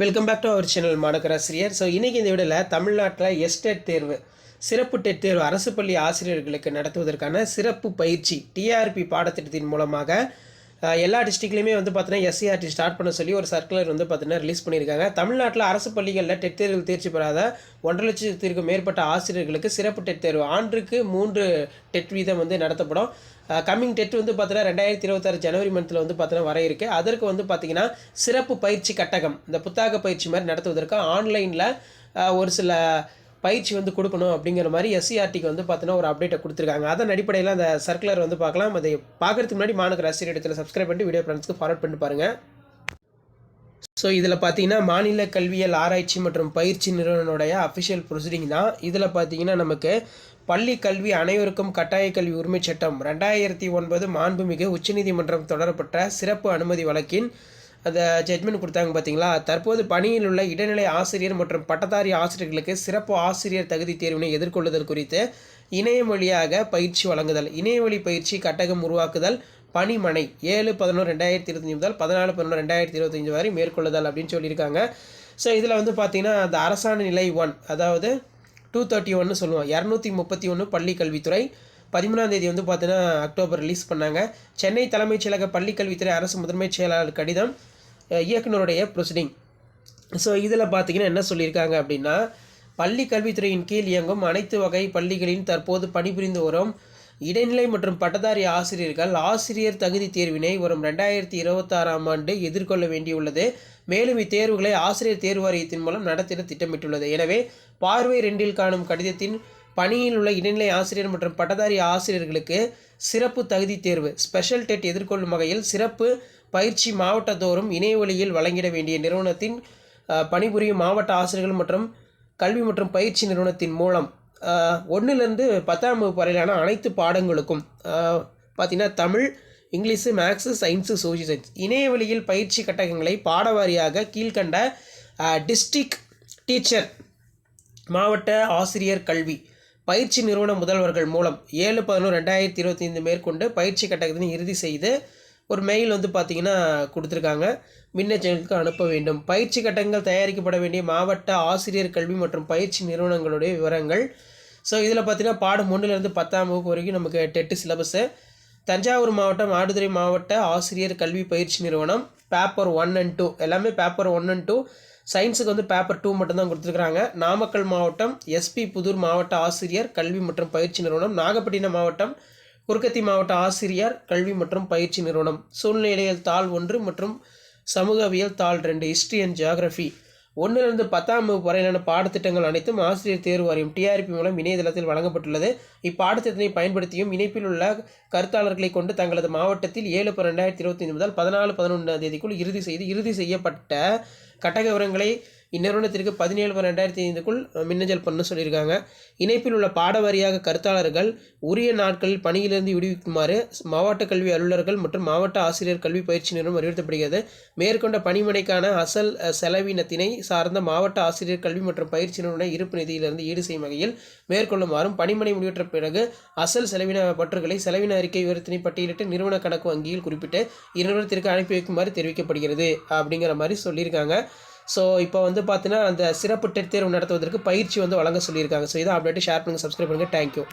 Welcome back to our channel மாணக்கராசிரியர் so இன்றைக்கி இந்த வீடியோவில் தமிழ்நாட்டில் எஸ்டேட் தேர்வு சிறப்பு டெட் தேர்வு அரசு பள்ளி ஆசிரியர்களுக்கு நடத்துவதற்கான சிறப்பு பயிற்சி டிஆர்பி பாடத்திட்டத்தின் மூலமாக எல்லா டிஸ்ட்ரிக்ட்லையுமே வந்து பார்த்தீங்கன்னா எஸ்சிஆர்டி ஸ்டார்ட் பண்ண சொல்லி ஒரு சர்க்குலர் வந்து பார்த்தீங்கன்னா ரிலீஸ் பண்ணியிருக்காங்க தமிழ்நாட்டில் அரசு பள்ளிகளில் டெட் தேர்வில் தேர்ச்சி பெறாத ஒன்றரை லட்சத்திற்கும் மேற்பட்ட ஆசிரியர்களுக்கு சிறப்பு டெட் தேர்வு. ஆண்டுக்கு மூன்று டெட் வீதம் வந்து நடத்தப்படும். கம்மிங் டெட் வந்து பார்த்தீங்கன்னா ரெண்டாயிரத்தி இருபத்தாறு ஜனவரி மந்தில் வந்து பார்த்தீங்கன்னா வர இருக்கு. அதற்கு வந்து பார்த்தீங்கன்னா சிறப்பு பயிற்சி கட்டகம் இந்த புத்தக பயிற்சி மாதிரி நடத்துவதற்கு ஆன்லைனில் ஒரு சில பயிற்சி வந்து கொடுக்கணும் அப்படிங்கிற மாதிரி எஸ்சிஆர்டிக்கு வந்து பார்த்தீங்கன்னா ஒரு அப்டேட்டை கொடுத்துருக்காங்க. அதன் அடிப்படையில் அந்த சர்க்குலர் வந்து பார்க்கலாம். அதை பார்க்கறதுக்கு முன்னாடி மாநகர ஆசிரியர் இடத்துல சப்ஸ்கிரைப் பண்ணிட்டு வீடியோ ஃப்ரெண்ட்ஸ்க்கு ஃபார்வர்ட் பண்ணி பாருங்கள் ஸோ இதில் பார்த்தீங்கன்னா மாநில கல்வியல் ஆராய்ச்சி மற்றும் பயிற்சி நிறுவனனுடைய அஃபிஷியல் ப்ரொசீடிங் தான். இதில் பார்த்தீங்கன்னா நமக்கு பள்ளி கல்வி அனைவருக்கும் கட்டாய கல்வி உரிமைச் சட்டம். ரெண்டாயிரத்தி ஒன்பது மாண்புமிகு உச்சநீதிமன்றம் தொடரப்பட்ட சிறப்பு அனுமதி வழக்கின் அந்த ஜட்மெண்ட் கொடுத்தாங்க பார்த்தீங்களா தற்போது பணியில் உள்ள இடைநிலை ஆசிரியர் மற்றும் பட்டதாரி ஆசிரியர்களுக்கு சிறப்பு ஆசிரியர் தகுதி தேர்வினை எதிர்கொள்ளுதல் குறித்து இணையம் வழியாக பயிற்சி வழங்குதல். இணையவழி பயிற்சி கட்டகம் உருவாக்குதல் பணிமனை ஏழு பதினொன்று ரெண்டாயிரத்தி இருபத்தஞ்சி முதல் பதினாலு பதினொன்று ரெண்டாயிரத்தி இருபத்தஞ்சி வரை மேற்கொள்ளுதல் அப்படின்னு சொல்லியிருக்காங்க. ஸோ இதில் வந்து பார்த்திங்கன்னா அந்த அரசாணை நிலை ஒன் அதாவது டூ தேர்ட்டி ஒன்று சொல்லுவோம். இரநூத்தி முப்பத்தி ஒன்று பள்ளி கல்வித்துறை பதிமூணாம் தேதி வந்து பார்த்தீங்கன்னா அக்டோபர் ரிலீஸ் பண்ணாங்க. சென்னை தலைமைச் செயலக பள்ளிக்கல்வித்துறை அரசு முதன்மைச் செயலாளர் கடிதம் இயக்குனருடைய ப்ரொசீடிங் ஸோ இதில் பார்த்தீங்கன்னா என்ன சொல்லியிருக்காங்க அப்படின்னா பள்ளி கல்வித்துறையின் கீழ் இயங்கும் அனைத்து வகை பள்ளிகளின் தற்போது பணிபுரிந்து வரும் இடைநிலை மற்றும் பட்டதாரி ஆசிரியர்கள் ஆசிரியர் தகுதி தேர்வினை வரும் ரெண்டாயிரத்தி இருபத்தாறாம் ஆண்டு எதிர்கொள்ள வேண்டியுள்ளது. மேலும் இத்தேர்வுகளை ஆசிரியர் தேர்வு வாரியத்தின் மூலம் நடத்திட திட்டமிட்டுள்ளது. எனவே பார்வை ரெண்டில் காணும் கடிதத்தின் பணியில் உள்ள இடைநிலை ஆசிரியர் மற்றும் பட்டதாரி ஆசிரியர்களுக்கு சிறப்பு தகுதி தேர்வு. ஸ்பெஷல் டெட் எதிர்கொள்ளும் வகையில் சிறப்பு பயிற்சி மாவட்டத்தோறும் இணையவழியில் வழங்கிட வேண்டிய நிறுவனத்தின் பணிபுரியும் மாவட்ட ஆசிரியர்கள் மற்றும் கல்வி மற்றும் பயிற்சி நிறுவனத்தின் மூலம் ஒன்றிலிருந்து பத்தாம் வகுப்பு வரையிலான அனைத்து பாடங்களுக்கும் பார்த்திங்கன்னா Tamil English maths science social science. இணையவழியில் பயிற்சி கட்டகங்களை பாடவாரியாக கீழ்கண்ட டிஸ்ட்ரிக்ட் டீச்சர் மாவட்ட ஆசிரியர் கல்வி. பயிற்சி நிறுவன முதல்வர்கள் மூலம் ஏழு பதினொன்று ரெண்டாயிரத்தி இருபத்தி ஐந்து மேற்கொண்டு பயிற்சி கட்டகத்தினை இறுதி செய்து ஒரு மெயில் வந்து பார்த்தீங்கன்னா கொடுத்துருக்காங்க. மின்னஞ்சலுக்கு அனுப்ப வேண்டும். பயிற்சி கட்டங்கள் தயாரிக்கப்பட வேண்டிய மாவட்ட ஆசிரியர் கல்வி மற்றும் பயிற்சி நிறுவனங்களுடைய விவரங்கள். ஸோ இதில் பார்த்தீங்கன்னா பாடம் ஒன்றுலேருந்து பத்தாம் வகுப்பு வரைக்கும் நமக்கு டெட்டு சிலபஸ்ஸு தஞ்சாவூர் மாவட்டம் ஆடுதுறை மாவட்ட ஆசிரியர் கல்வி பயிற்சி நிறுவனம் பேப்பர் ஒன் அண்ட் டூ. எல்லாமே பேப்பர் ஒன் அண்ட் டூ. சயின்ஸுக்கு வந்து பேப்பர் டூ மட்டும்தான் கொடுத்துருக்குறாங்க. நாமக்கல் மாவட்டம் எஸ்பி புதூர் மாவட்ட ஆசிரியர் கல்வி மற்றும் பயிற்சி நிறுவனம். நாகப்பட்டினம் மாவட்டம் குறுக்கத்தி மாவட்ட ஆசிரியர் கல்வி மற்றும் பயிற்சி நிறுவனம். சூழ்நிலையியல் தாள் ஒன்று மற்றும் சமூகவியல் தாள் ரெண்டு ஹிஸ்ட்ரி அண்ட் ஜியாகிரஃபி ஒன்றிலிருந்து பத்தாம் வகுப்பு வரையிலான பாடத்திட்டங்கள் அனைத்தும் ஆசிரியர் தேர்வு வாரியம் டிஆர்பி மூலம் இணையதளத்தில் வழங்கப்பட்டுள்ளது. இப்பாடத்திட்டத்தை பயன்படுத்தியும் இணைப்பில் உள்ள கருத்தாளர்களை கொண்டு தங்களது மாவட்டத்தில் ஏழு பத்து ரெண்டாயிரத்தி இருபத்தைந்து முதல் பதினாலு பதினொன்றாம் தேதிக்குள் இறுதி செய்து இறுதி செய்யப்பட்ட கட்டக விவரங்களை இந்நிறுவனத்திற்கு பதினேழு ரெண்டாயிரத்தி ஐந்துக்குள் மின்னஞ்சல் பண்ண சொல்லியிருக்காங்க. இணைப்பில் உள்ள பாடவாரியாக கருத்தாளர்கள் உரிய நாட்களில் பணியிலிருந்து விடுவிக்குமாறு மாவட்ட கல்வி அலுவலர்கள் மற்றும் மாவட்ட ஆசிரியர் கல்வி பயிற்சி நிறுவனம் அறிவுறுத்தப்படுகிறது. மேற்கொண்ட பணிமனைக்கான அசல் செலவினத்தினை சார்ந்த மாவட்ட ஆசிரியர் கல்வி மற்றும் பயிற்சி நிறுவன இருப்பு நிதியிலிருந்து ஈடு செய்யும் வகையில் மேற்கொள்ளுமாறும் பணிமனை முடிவற்ற பிறகு அசல் செலவின பற்றுகளை செலவின அறிக்கை விவரத்தினை பட்டியலிட்டு நிறுவன கணக்கு வங்கியில் குறிப்பிட்டு இந்நிறுவனத்திற்கு அனுப்பி வைக்குமாறு தெரிவிக்கப்படுகிறது. அப்படிங்கிற மாதிரி சொல்லியிருக்காங்க. ஸோ இப்போ வந்து பார்த்தீங்கன்னா அந்த சிறப்பு டெட் தேர்வு நடத்துவதற்கு பயிற்சி வந்து வழங்க சொல்லியிருக்காங்க. ஸோ இதை அப்டேட்டு ஷேர் பண்ணுங்கள் சப்ஸ்கிரைப் பண்ணுங்கள் தேங்க்யூ